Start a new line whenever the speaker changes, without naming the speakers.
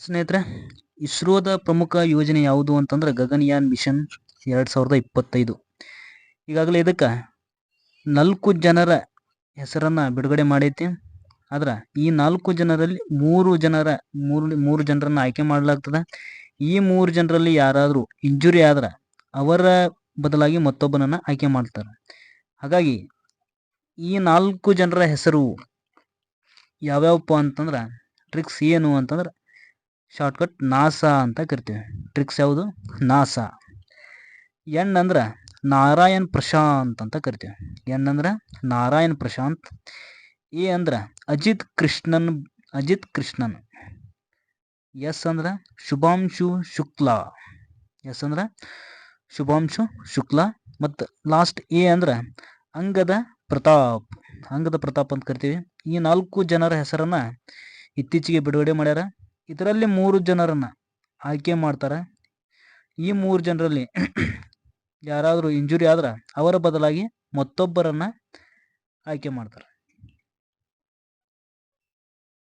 ಸ್ನೇಹಿತರೆ, ಇಸ್ರೋದ ಪ್ರಮುಖ ಯೋಜನೆ ಯಾವುದು ಅಂತಂದ್ರೆ ಗಗನಯಾನ್ ಮಿಷನ್ ಎರಡು ಸಾವಿರದ ಇಪ್ಪತ್ತೈದು. ಈಗಾಗಲೇ ಇದಕ್ಕೆ ನಾಲ್ಕು ಜನರ ಹೆಸರನ್ನು ಬಿಡುಗಡೆ ಮಾಡೈತಿ. ಆದ್ರೆ ಈ ನಾಲ್ಕು ಜನರಲ್ಲಿ ಮೂರು ಜನರ ಮೂರು ಮೂರು ಜನರನ್ನು ಆಯ್ಕೆ ಮಾಡಲಾಗ್ತದೆ. ಈ ಮೂರು ಜನರಲ್ಲಿ ಯಾರಾದರೂ ಇಂಜುರಿ ಆದ್ರೆ ಅವರ ಬದಲಾಗಿ ಮತ್ತೊಬ್ಬನನ್ನು ಆಯ್ಕೆ ಮಾಡ್ತಾರೆ. ಹಾಗಾಗಿ ಈ ನಾಲ್ಕು ಜನರ ಹೆಸರು ಯಾವ್ಯಾವಪ್ಪ ಅಂತಂದ್ರೆ ಟ್ರಿಕ್ಸ್ ಏನು ಅಂತಂದ್ರೆ ಶಾರ್ಟ್ಕಟ್ ನಾಸಾ ಅಂತ ಕರಿತೀವಿ. ಟ್ರಿಕ್ಸ್ ಯಾವುದು? ನಾಸಾ. ಎನ್ ಅಂದ್ರೆ ನಾರಾಯಣ್ ಪ್ರಶಾಂತ್ ಅಂತ ಕರಿತೀವಿ. ಎನ್ ಅಂದ್ರೆ ನಾರಾಯಣ್ ಪ್ರಶಾಂತ್. ಎ ಅಂದ್ರೆ ಅಜಿತ್ ಕೃಷ್ಣನ್ ಅಜಿತ್ ಕೃಷ್ಣನ್. ಎಸ್ ಅಂದ್ರೆ ಶುಭಾಂಶು ಶುಕ್ಲಾ. ಎಸ್ ಅಂದ್ರೆ ಶುಭಾಂಶು ಶುಕ್ಲಾ. ಮತ್ತು ಲಾಸ್ಟ್ ಎ ಅಂದ್ರೆ ಅಂಗದ ಪ್ರತಾಪ್. ಅಂಗದ ಪ್ರತಾಪ್ ಅಂತ ಕರಿತೀವಿ. ಈ ನಾಲ್ಕು ಜನರ ಹೆಸರನ್ನು ಇತ್ತೀಚೆಗೆ ಬಿಡುಗಡೆ ಮಾಡ್ಯಾರ. ಇದರಲ್ಲಿ ಮೂರು ಜನರನ್ನು ಆಯ್ಕೆ ಮಾಡ್ತಾರೆ. ಈ ಮೂರು ಜನರಲ್ಲಿ ಯಾರಾದರೂ ಇಂಜುರಿ ಆದ್ರೆ ಅವರ ಬದಲಾಗಿ ಮತ್ತೊಬ್ಬರನ್ನು ಆಯ್ಕೆ ಮಾಡ್ತಾರೆ.